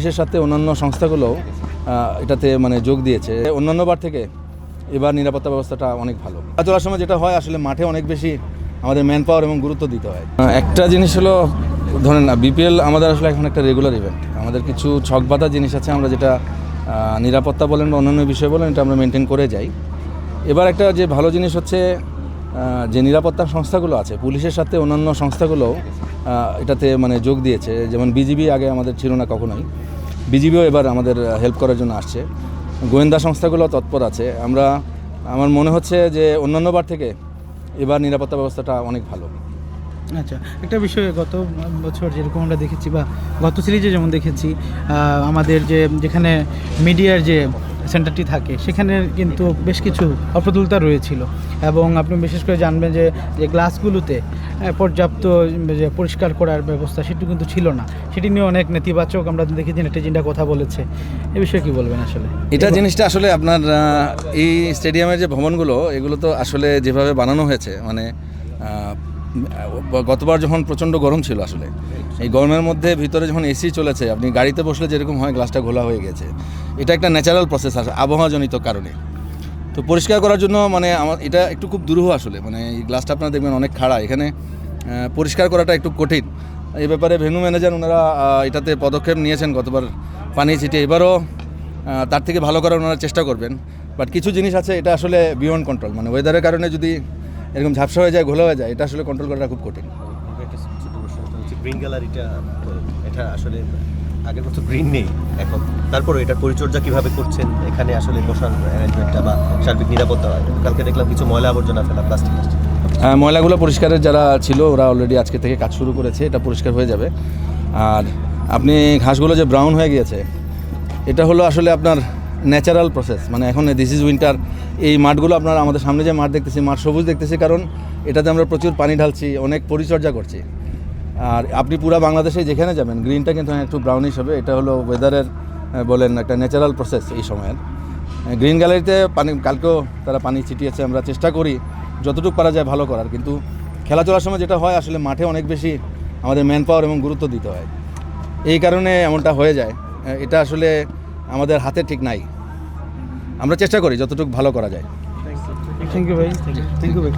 পুলিশের সাথে অন্যান্য সংস্থাগুলো এটাতে মানে যোগ দিয়েছে। অন্যান্য বার থেকে এবার নিরাপত্তা ব্যবস্থাটা অনেক ভালো। চলার সময় যেটা হয় আসলে মাঠে অনেক বেশি আমাদের ম্যান পাওয়ার এবং গুরুত্ব দিতে হয়। একটা জিনিস হলো ধরেন না বিপিএল আমাদের আসলে এখন একটা রেগুলার ইভেন্ট আমাদের কিছু ছকবাধা জিনিস আছে আমরা যেটা নিরাপত্তা বলেন বা অন্যান্য বিষয় বলেন এটা আমরা মেনটেন করে যাই। এবার একটা যে ভালো জিনিস হচ্ছে যে নিরাপত্তা সংস্থাগুলো আছে পুলিশের সাথে অন্যান্য সংস্থাগুলো আহ, এটাতে মানে যোগ দিয়েছে। যেমন বিজিবি আগে আমাদের ছিল না কখনোই। বিজিবিও এবার আমাদের হেল্প করার জন্য আসছে। গোয়েন্দা সংস্থাগুলো তৎপর আছে। আমরা, আমার মনে হচ্ছে যে অন্যান্য বার থেকে এবার নিরাপত্তা ব্যবস্থাটা অনেক ভালো। আচ্ছা একটা বিষয় গত বছর যেরকম আমরা দেখেছি বা গত সিরিজে যেমন দেখেছি আমাদের যে, যেখানে মিডিয়ার যে সেন্টারটি থাকে, সেখানে কিন্তু বেশ কিছু অপ্রতুলতা রয়েছিল। এবং আপনি বিশেষ করে জানবেন যে যে গ্লাসগুলোতে পর্যাপ্ত যে পরিষ্কার করার ব্যবস্থা সেটি কিন্তু ছিল না। সেটি নিয়ে অনেক নেতিবাচক আমরা দেখেছি নেটিজিনটা কথা বলেছে। এ বিষয়ে কি বলবেন আসলে? এটা জিনিসটা আসলে আপনার এই স্টেডিয়ামের যে ভবনগুলো, এগুলো তো আসলে যেভাবে বানানো হয়েছে মানে গতবার যখন প্রচণ্ড গরম ছিল আসলে, এই গরমের মধ্যে ভিতরে যখন এসি চলেছে, আপনি গাড়িতে বসলে যেরকম হয়, গ্লাসটা ঘোলা হয়ে গেছে। এটা একটা ন্যাচারাল প্রসেস আছে আবহাওয়াজনিত কারণে। তো পরিষ্কার করার জন্য মানে আমার এটা একটু খুব দুরূহ আসলে। মানে এই গ্লাসটা আপনারা দেখবেন অনেক খাড়া। এখানে পরিষ্কার করাটা একটু কঠিন। এই ব্যাপারে ভেনু ম্যানেজার ওনারা এটাতে পদক্ষেপ নিয়েছেন, গতবার পানি ছিটিয়ে এবারও তার থেকে ভালো করার ওনারা চেষ্টা করবেন। বাট কিছু জিনিস আছে, এটা আসলে বিয়ন্ড কন্ট্রোল মানে ওয়েদারের কারণে যদি এরকম ঝাপসা হয়ে যায়, ঘোলা হয়ে যায়, এটা আসলে কন্ট্রোল করাটা খুব কঠিন। এটা আসলে আগের মতো গ্রিন নেই এখন। তারপরে এটার পরিচর্যা কীভাবে করছেন? এখানে আসলে বসার অ্যারেঞ্জমেন্টটা বা সার্বিক নিরাপত্তা কালকে দেখলাম কিছু ময়লা আবর্জনা ফেলা প্লাস্টিক আহ, ময়লাগুলো পরিষ্কারের যারা ছিল ওরা অলরেডি আজকে থেকে কাজ শুরু করেছে এটা পরিষ্কার হয়ে যাবে। আর আপনি ঘাসগুলো যে ব্রাউন হয়ে গিয়েছে এটা হলো আসলে আপনার ন্যাচারাল প্রসেস মানে এখন দিস ইজ উইন্টার এই মাঠগুলো আপনার আমাদের সামনে যে মাঠ দেখতেছি মাঠ সবুজ দেখতেছি কারণ এটাতে আমরা প্রচুর পানি ঢালছি অনেক পরিচর্যা করছি। আর আপনি পুরো বাংলাদেশে যেখানে যাবেন গ্রিনটা কিন্তু একটু ব্রাউনিশ হবে। এটা হলো ওয়েদারের বলেন একটা ন্যাচারাল প্রসেস এই সময়ের। গ্রিন গ্যালারিতে পানি কালকেও তারা পানি ছিটিয়েছে আমরা চেষ্টা করি যতটুকু পারা যায় ভালো করার। কিন্তু খেলা চলার সময় যেটা হয় আসলে মাঠে অনেক বেশি আমাদের ম্যান পাওয়ার এবং গুরুত্ব দিতে হয়। এই কারণে এমনটা হয়ে যায়। এটা আসলে আমাদের হাতে ঠিক নাই। আমরা চেষ্টা করি যতটুকু ভালো করা যায়। থ্যাংক ইউ ভাই। থ্যাংক ইউ ভাই।